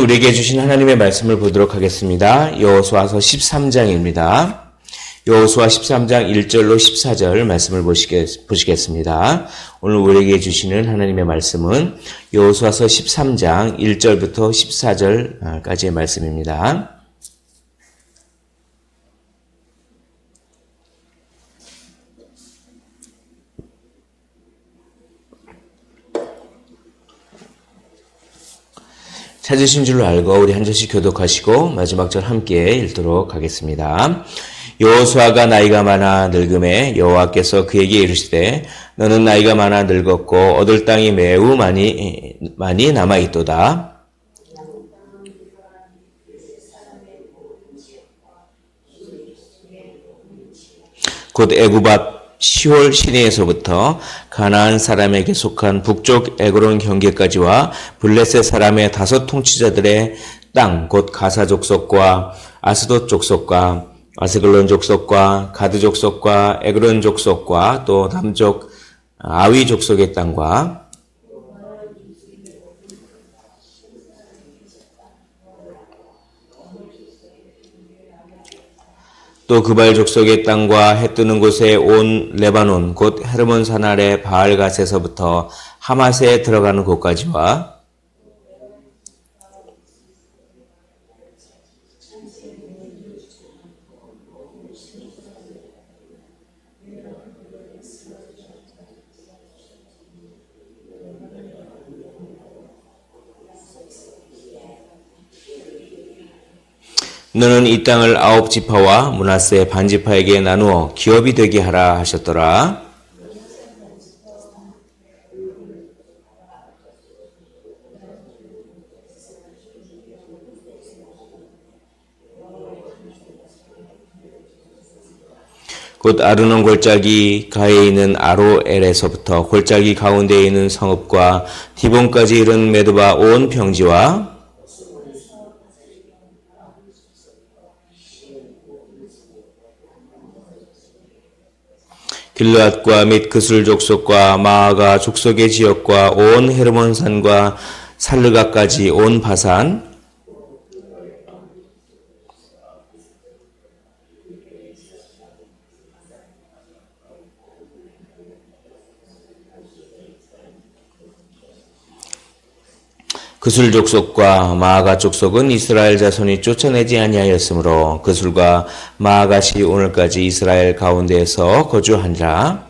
우리에게 주신 하나님의 말씀을 보도록 하겠습니다. 여호수아서 13장입니다. 여호수아 13장 1절로 14절 말씀을 보시겠, 보시겠습니다. 오늘 우리에게 주시는 하나님의 말씀은 여호수아서 13장 1절부터 14절까지의 말씀입니다. 찾으신 줄로 알고 우리 한 절씩 교독하시고 마지막 절 함께 읽도록 하겠습니다. 여호수아가 나이가 많아 늙음에 여호와께서 그에게 이르시되 너는 나이가 많아 늙었고 얻을 땅이 매우 많이 많이 남아 있도다. 곧 애굽 앞 시월 시내에서부터 가나안 사람에게 속한 북쪽 에그론 경계까지와 블레셋 사람의 다섯 통치자들의 땅 곧 가사 족속과 아스돗 족속과 아스글론 족속과 가드 족속과 에그론 족속과 또 남쪽 아위 족속의 땅과 또 그발 족속의 땅과 해 뜨는 곳에 온 레바논 곧 헤르몬 산 아래 바알갓에서부터 하맛에 들어가는 곳까지와 너는 이 땅을 아홉 지파와 문하세 반 지파에게 나누어 기업이 되게 하라 하셨더라. 곧 아르논 골짜기 가에 있는 아로엘에서부터 골짜기 가운데에 있는 성읍과 디본까지 이른 메두바 온 평지와 길르앗과 및 그술 족속과 마아가 족속의 지역과 온 헤르몬 산과 살르가까지 온 바산 그술 족속과 마아가 족속은 이스라엘 자손이 쫓아내지 아니하였으므로 그술과 마아가시 오늘까지 이스라엘 가운데에서 거주하니라.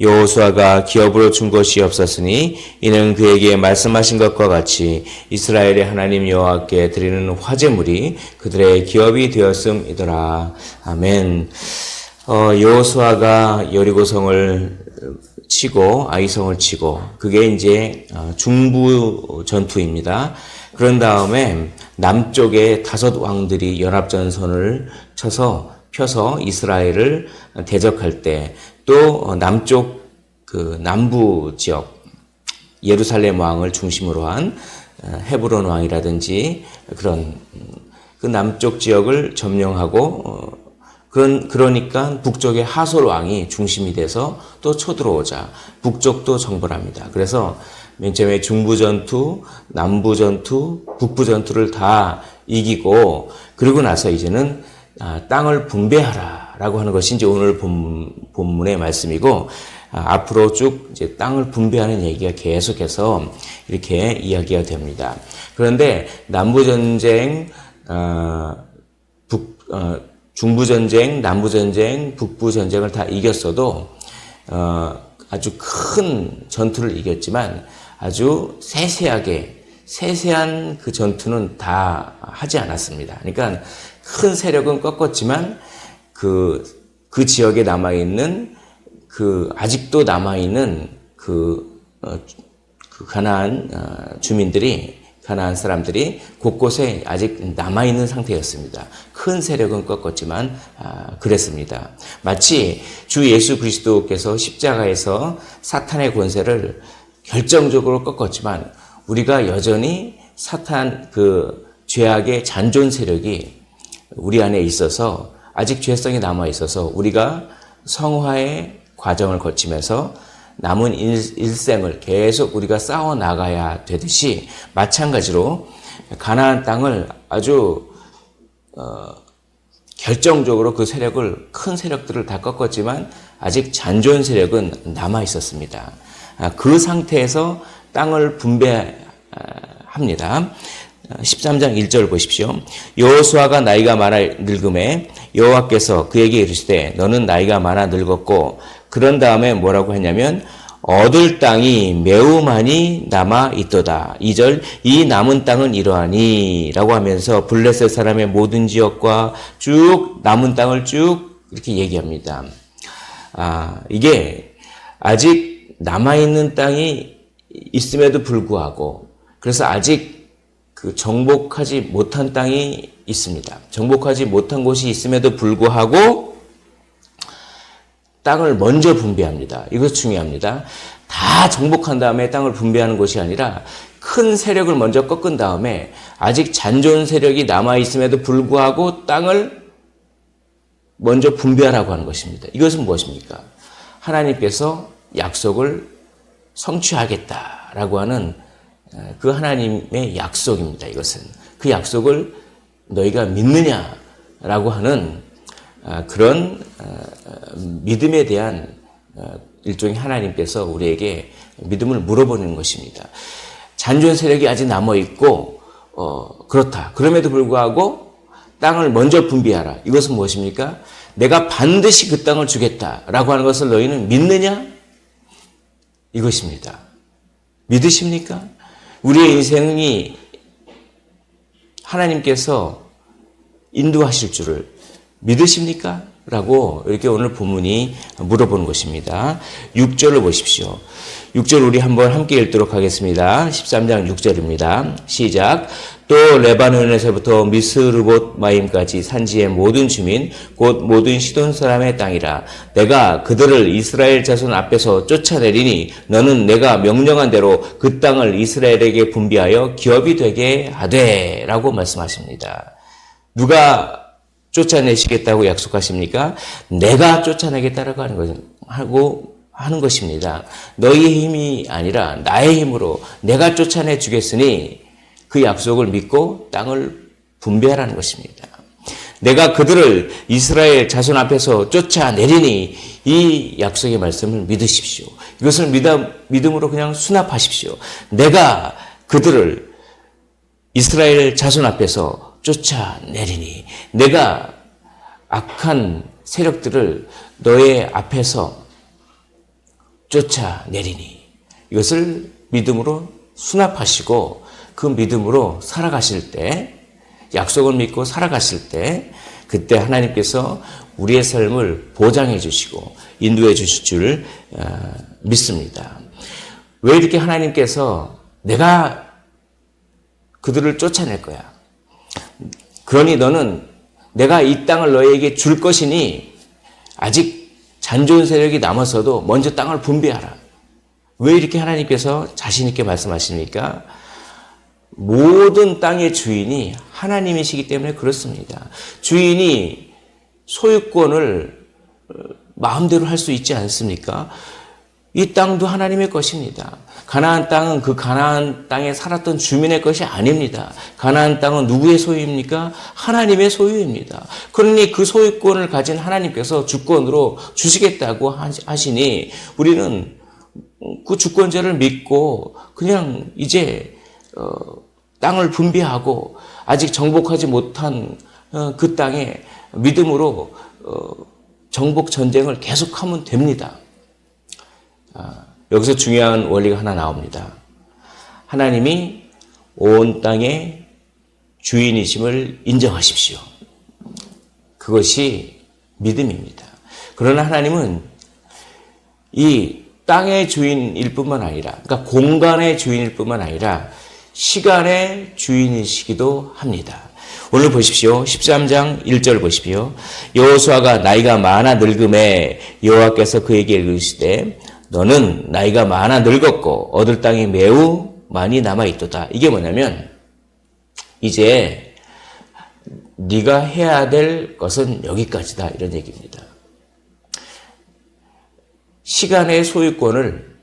여호수아가 기업으로 준 것이 없었으니 이는 그에게 말씀하신 것과 같이 이스라엘의 하나님 여호와께 드리는 화제물이 그들의 기업이 되었음이더라. 아멘. 어, 여호수아가 여리고성을 치고 아이성을 치고 그게 이제 어, 중부 전투입니다. 그런 다음에 남쪽에 다섯 왕들이 연합전선을 쳐서 펴서 이스라엘을 대적할 때 또 남쪽 그 남부 지역 예루살렘 왕을 중심으로 한 어, 헤브론 왕이라든지 그런 그 남쪽 지역을 점령하고 어, 그런, 그러니까 북쪽의 하솔 왕이 중심이 돼서 또 쳐들어오자 북쪽도 정벌합니다. 그래서 맨 처음에 중부 전투, 남부 전투, 북부 전투를 다 이기고 그리고 나서 이제는 아, 땅을 분배하라라고 하는 것이 이제 오늘 본, 본문의 말씀이고 아, 앞으로 쭉 이제 땅을 분배하는 얘기가 계속해서 이렇게 이야기가 됩니다. 그런데 남부 전쟁, 어, 북 어, 중부 전쟁, 남부 전쟁, 북부 전쟁을 다 이겼어도 어, 아주 큰 전투를 이겼지만 아주 세세하게 세세한 그 전투는 다 하지 않았습니다. 그러니까 큰 세력은 꺾었지만 그, 그 지역에 남아있는 그 아직도 남아있는 그, 어, 그 가나안 어, 주민들이 가나안 사람들이 곳곳에 아직 남아 있는 상태였습니다. 큰 세력은 꺾었지만 아, 그랬습니다. 마치 주 예수 그리스도께서 십자가에서 사탄의 권세를 결정적으로 꺾었지만 우리가 여전히 사탄 그 죄악의 잔존 세력이 우리 안에 있어서 아직 죄성이 남아 있어서 우리가 성화의 과정을 거치면서 남은 일, 일생을 계속 우리가 싸워 나가야 되듯이 마찬가지로 가나안 땅을 아주 어, 결정적으로 그 세력을 큰 세력들을 다 꺾었지만 아직 잔존 세력은 남아 있었습니다. 아, 그 상태에서 땅을 분배합니다. 13장 1절 보십시오. 여호수아가 나이가 많아 늙음에 여호와께서 그에게 이르시되 너는 나이가 많아 늙었고 그런 다음에 뭐라고 했냐면 얻을 땅이 매우 많이 남아 있도다. 2절 이 남은 땅은 이러하니 라고 하면서 블레셋 사람의 모든 지역과 쭉 남은 땅을 쭉 이렇게 얘기합니다. 아, 이게 아직 남아 있는 땅이 있음에도 불구하고 그래서 아직 그 정복하지 못한 땅이 있습니다. 정복하지 못한 곳이 있음에도 불구하고 땅을 먼저 분배합니다. 이것 중요합니다. 다 정복한 다음에 땅을 분배하는 것이 아니라 큰 세력을 먼저 꺾은 다음에 아직 잔존 세력이 남아 있음에도 불구하고 땅을 먼저 분배하라고 하는 것입니다. 이것은 무엇입니까? 하나님께서 약속을 성취하겠다라고 하는 그 하나님의 약속입니다. 이것은 그 약속을 너희가 믿느냐라고 하는 그런 믿음에 대한 일종의 하나님께서 우리에게 믿음을 물어보는 것입니다. 잔존 세력이 아직 남아 있고 어, 그렇다. 그럼에도 불구하고 땅을 먼저 분비하라. 이것은 무엇입니까? 내가 반드시 그 땅을 주겠다라고 하는 것을 너희는 믿느냐? 이것입니다. 믿으십니까? 우리의 인생이 하나님께서 인도하실 줄을 믿으십니까? 라고 이렇게 오늘 본문이 물어보는 것입니다. 6절을 보십시오. 6절 우리 한번 함께 읽도록 하겠습니다. 13장 6절입니다. 시작. 또 레바논에서부터 미스르봇 마임까지 산지의 모든 주민 곧 모든 시돈 사람의 땅이라 내가 그들을 이스라엘 자손 앞에서 쫓아내리니 너는 내가 명령한 대로 그 땅을 이스라엘에게 분비하여 기업이 되게 하되라고 말씀하십니다. 누가 쫓아내시겠다고 약속하십니까? 내가 쫓아내겠다라고 하는 것 하고 하는 것입니다. 너희의 힘이 아니라 나의 힘으로 내가 쫓아내 주겠으니 그 약속을 믿고 땅을 분배하라는 것입니다. 내가 그들을 이스라엘 자손 앞에서 쫓아내리니 이 약속의 말씀을 믿으십시오. 이것을 믿음으로 그냥 수납하십시오. 내가 그들을 이스라엘 자손 앞에서 쫓아내리니 내가 악한 세력들을 너의 앞에서 쫓아내리니 이것을 믿음으로 수납하시고 그 믿음으로 살아가실 때 약속을 믿고 살아가실 때 그때 하나님께서 우리의 삶을 보장해 주시고 인도해 주실 줄 어, 믿습니다. 왜 이렇게 하나님께서 내가 그들을 쫓아낼 거야. 그러니 너는 내가 이 땅을 너에게 줄 것이니 아직 잔존 세력이 남아서도 먼저 땅을 분배하라. 왜 이렇게 하나님께서 자신있게 말씀하십니까? 모든 땅의 주인이 하나님이시기 때문에 그렇습니다. 주인이 소유권을 어, 마음대로 할 수 있지 않습니까? 이 땅도 하나님의 것입니다. 가나안 땅은 그 가나안 땅에 살았던 주민의 것이 아닙니다. 가나안 땅은 누구의 소유입니까? 하나님의 소유입니다. 그러니 그 소유권을 가진 하나님께서 주권으로 주시겠다고 하시니 우리는 그 주권자를 믿고 그냥 이제 어, 땅을 분배하고 아직 정복하지 못한 어, 그 땅에 믿음으로 어, 정복 전쟁을 계속하면 됩니다. 아, 여기서 중요한 원리가 하나 나옵니다. 하나님이 온 땅의 주인이심을 인정하십시오. 그것이 믿음입니다. 그러나 하나님은 이 땅의 주인일 뿐만 아니라, 그러니까 공간의 주인일 뿐만 아니라 시간의 주인이시기도 합니다. 오늘 보십시오. 13장 1절 보십시오. 여호수아가 나이가 많아 늙음에 여호와께서 그에게 이르시되 너는 나이가 많아 늙었고 얻을 땅이 매우 많이 남아 있도다. 이게 뭐냐면 이제 네가 해야 될 것은 여기까지다 이런 얘기입니다. 시간의 소유권을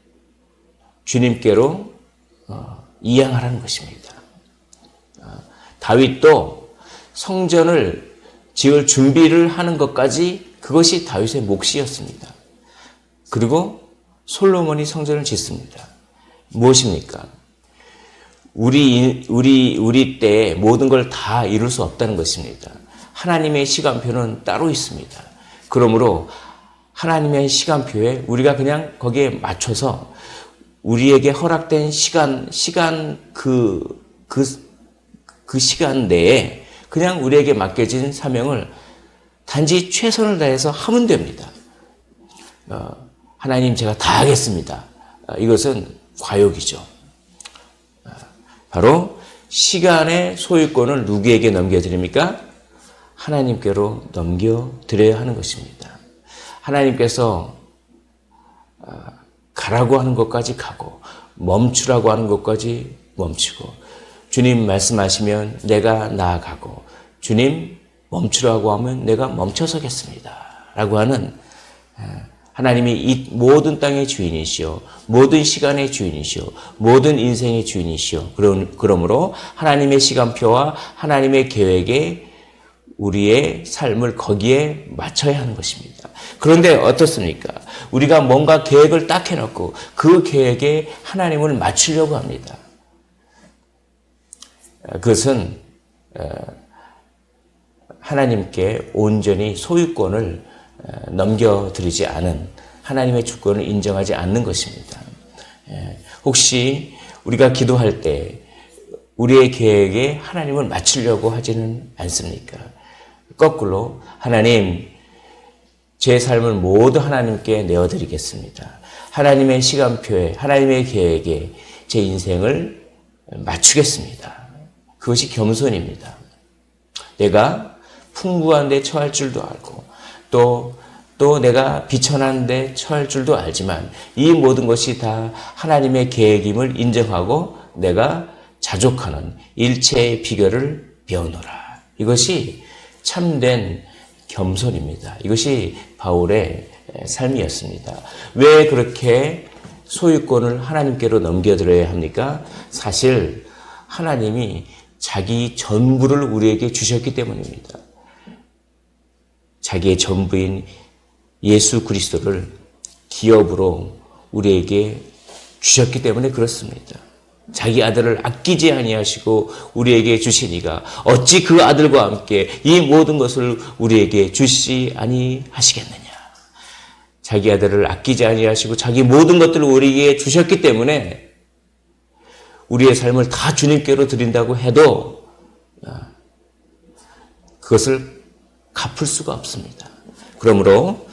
주님께로 어, 이양하라는 것입니다. 어, 다윗도 성전을 지을 준비를 하는 것까지 그것이 다윗의 몫이었습니다. 그리고 솔로몬이 성전을 짓습니다. 무엇입니까? 우리 우리 우리 때 모든 걸 다 이룰 수 없다는 것입니다. 하나님의 시간표는 따로 있습니다. 그러므로 하나님의 시간표에 우리가 그냥 거기에 맞춰서 우리에게 허락된 시간 시간 그 그, 그 시간 내에 그냥 우리에게 맡겨진 사명을 단지 최선을 다해서 하면 됩니다. 어, 하나님 제가 다 하겠습니다. 어, 이것은 과욕이죠. 어, 바로 시간의 소유권을 누구에게 넘겨드립니까? 하나님께로 넘겨드려야 하는 것입니다. 하나님께서 어, 가라고 하는 것까지 가고 멈추라고 하는 것까지 멈추고 주님 말씀하시면 내가 나아가고 주님 멈추라고 하면 내가 멈춰서겠습니다. 라고 하는 하나님이 이 모든 땅의 주인이시오. 모든 시간의 주인이시오. 모든 인생의 주인이시오. 그러므로 하나님의 시간표와 하나님의 계획에 우리의 삶을 거기에 맞춰야 하는 것입니다. 그런데 어떻습니까? 우리가 뭔가 계획을 딱 해놓고 그 계획에 하나님을 맞추려고 합니다. 그것은 하나님께 온전히 소유권을 넘겨드리지 않은 하나님의 주권을 인정하지 않는 것입니다. 혹시 우리가 기도할 때 우리의 계획에 하나님을 맞추려고 하지는 않습니까? 거꾸로 하나님 제 삶을 모두 하나님께 내어드리겠습니다. 하나님의 시간표에 하나님의 계획에 제 인생을 맞추겠습니다. 그것이 겸손입니다. 내가 풍부한 데 처할 줄도 알고 또, 또 내가 비천한 데 처할 줄도 알지만 이 모든 것이 다 하나님의 계획임을 인정하고 내가 자족하는 일체의 비결을 배우노라. 이것이 참된 겸손입니다. 이것이 바울의 삶이었습니다. 왜 그렇게 소유권을 하나님께로 넘겨드려야 합니까? 사실 하나님이 자기 전부를 우리에게 주셨기 때문입니다. 자기의 전부인 예수 그리스도를 기업으로 우리에게 주셨기 때문에 그렇습니다. 자기 아들을 아끼지 아니하시고 우리에게 주시니가 어찌 그 아들과 함께 이 모든 것을 우리에게 주시 아니하시겠느냐. 자기 아들을 아끼지 아니하시고 자기 모든 것들을 우리에게 주셨기 때문에 우리의 삶을 다 주님께로 드린다고 해도 아, 그것을 갚을 수가 없습니다. 그러므로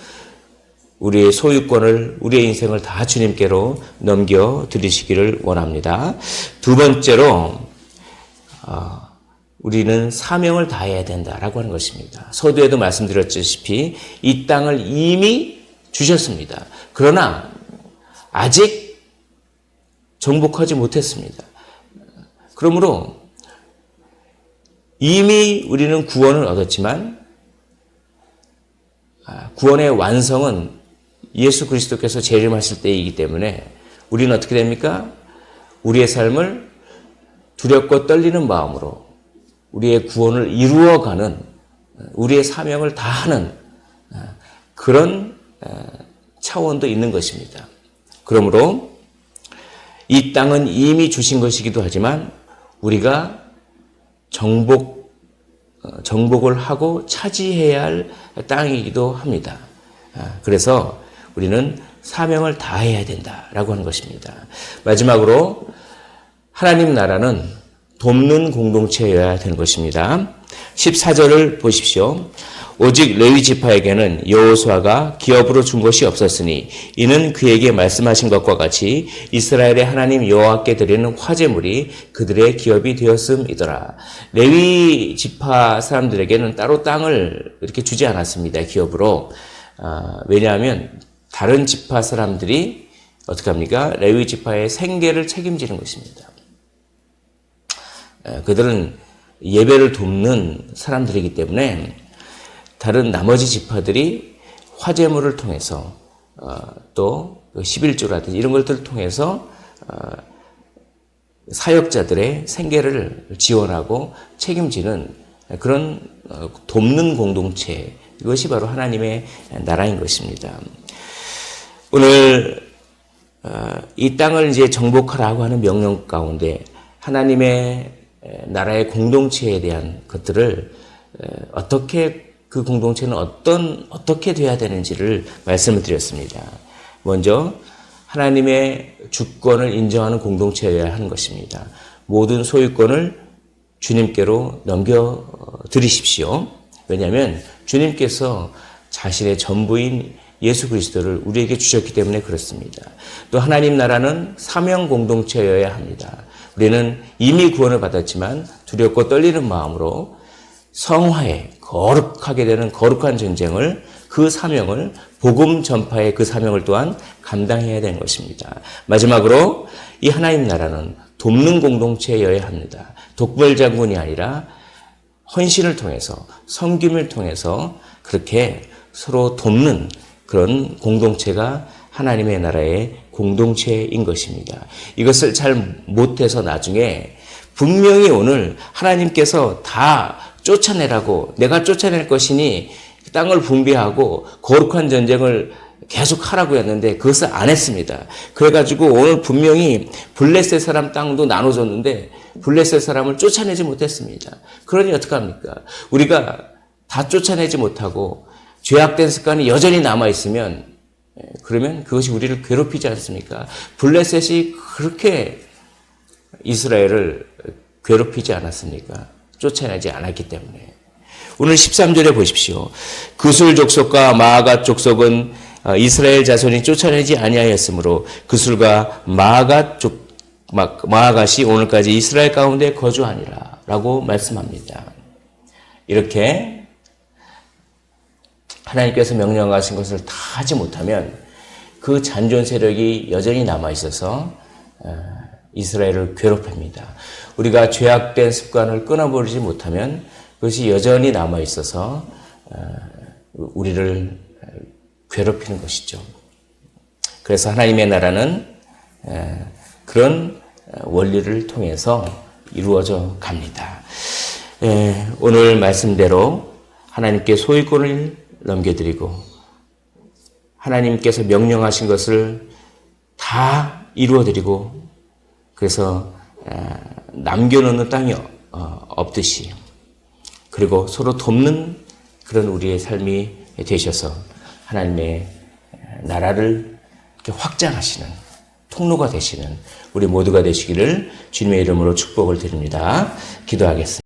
우리의 소유권을, 우리의 인생을 다 주님께로 넘겨 드리시기를 원합니다. 두 번째로, 어, 우리는 사명을 다해야 된다라고 하는 것입니다. 서두에도 말씀드렸다시피 이 땅을 이미 주셨습니다. 그러나 아직 정복하지 못했습니다. 그러므로 이미 우리는 구원을 얻었지만 아, 구원의 완성은 예수 그리스도께서 재림하실 때이기 때문에 우리는 어떻게 됩니까? 우리의 삶을 두렵고 떨리는 마음으로 우리의 구원을 이루어가는 우리의 사명을 다하는 그런 차원도 있는 것입니다. 그러므로 이 땅은 이미 주신 것이기도 하지만 우리가 정복 정복을 하고 차지해야 할 땅이기도 합니다. 그래서 우리는 사명을 다해야 된다라고 하는 것입니다. 마지막으로 하나님 나라는 돕는 공동체여야 되는 것입니다. 14절을 보십시오. 오직 레위 지파에게는 여호수아가 기업으로 준 것이 없었으니 이는 그에게 말씀하신 것과 같이 이스라엘의 하나님 여호와께 드리는 화제물이 그들의 기업이 되었음이더라. 레위 지파 사람들에게는 따로 땅을 이렇게 주지 않았습니다. 기업으로. 아, 왜냐하면 다른 지파 사람들이 어떻게 합니까? 레위 지파의 생계를 책임지는 것입니다. 그들은 예배를 돕는 사람들이기 때문에 다른 나머지 지파들이 화재물을 통해서 어, 또 11조라든지 이런 것들을 통해서 사역자들의 생계를 지원하고 책임지는 그런 어, 돕는 공동체 이것이 바로 하나님의 나라인 것입니다. 오늘 어, 이 땅을 이제 정복하라고 하는 명령 가운데 하나님의 나라의 공동체에 대한 것들을 어떻게 그 공동체는 어떤 어떻게 돼야 되는지를 말씀을 드렸습니다. 먼저 하나님의 주권을 인정하는 공동체여야 하는 것입니다. 모든 소유권을 주님께로 넘겨 드리십시오. 왜냐하면 주님께서 자신의 전부인 예수 그리스도를 우리에게 주셨기 때문에 그렇습니다. 또 하나님 나라는 사명 공동체여야 합니다. 우리는 이미 구원을 받았지만 두렵고 떨리는 마음으로 성화에 거룩하게 되는 거룩한 전쟁을 그 사명을 복음 전파의 그 사명을 또한 감당해야 되는 것입니다. 마지막으로 이 하나님 나라는 돕는 공동체여야 합니다. 독벌 장군이 아니라 헌신을 통해서 섬김을 통해서 그렇게 서로 돕는 그런 공동체가 하나님의 나라의 공동체인 것입니다. 이것을 잘 못해서 나중에 분명히 오늘 하나님께서 다 쫓아내라고 내가 쫓아낼 것이니 땅을 분비하고 거룩한 전쟁을 계속 하라고 했는데 그것을 안 했습니다. 그래가지고 오늘 분명히 블레셋 사람 땅도 나눠줬는데 블레셋 사람을 쫓아내지 못했습니다. 그러니 어떡합니까? 우리가 다 쫓아내지 못하고 죄악된 습관이 여전히 남아있으면 그러면 그것이 우리를 괴롭히지 않습니까? 블레셋이 그렇게 이스라엘을 괴롭히지 않았습니까? 쫓아내지 않았기 때문에. 오늘 13절에 보십시오. 그술 족속과 마아가 족속은 이스라엘 자손이 쫓아내지 아니하였으므로 그술과 마아가 족 마아갓이 오늘까지 이스라엘 가운데 거주하니라라고 말씀합니다. 이렇게 하나님께서 명령하신 것을 다 하지 못하면 그 잔존 세력이 여전히 남아 있어서 이스라엘을 괴롭힙니다. 우리가 죄악된 습관을 끊어버리지 못하면 그것이 여전히 남아 있어서 우리를 괴롭히는 것이죠. 그래서 하나님의 나라는 그런 원리를 통해서 이루어져 갑니다. 오늘 말씀대로 하나님께 소유권을 넘겨드리고 하나님께서 명령하신 것을 다 이루어드리고 그래서 남겨놓는 땅이 어, 없듯이 그리고 서로 돕는 그런 우리의 삶이 되셔서 하나님의 나라를 확장하시는 통로가 되시는 우리 모두가 되시기를 주님의 이름으로 축복을 드립니다. 기도하겠습니다.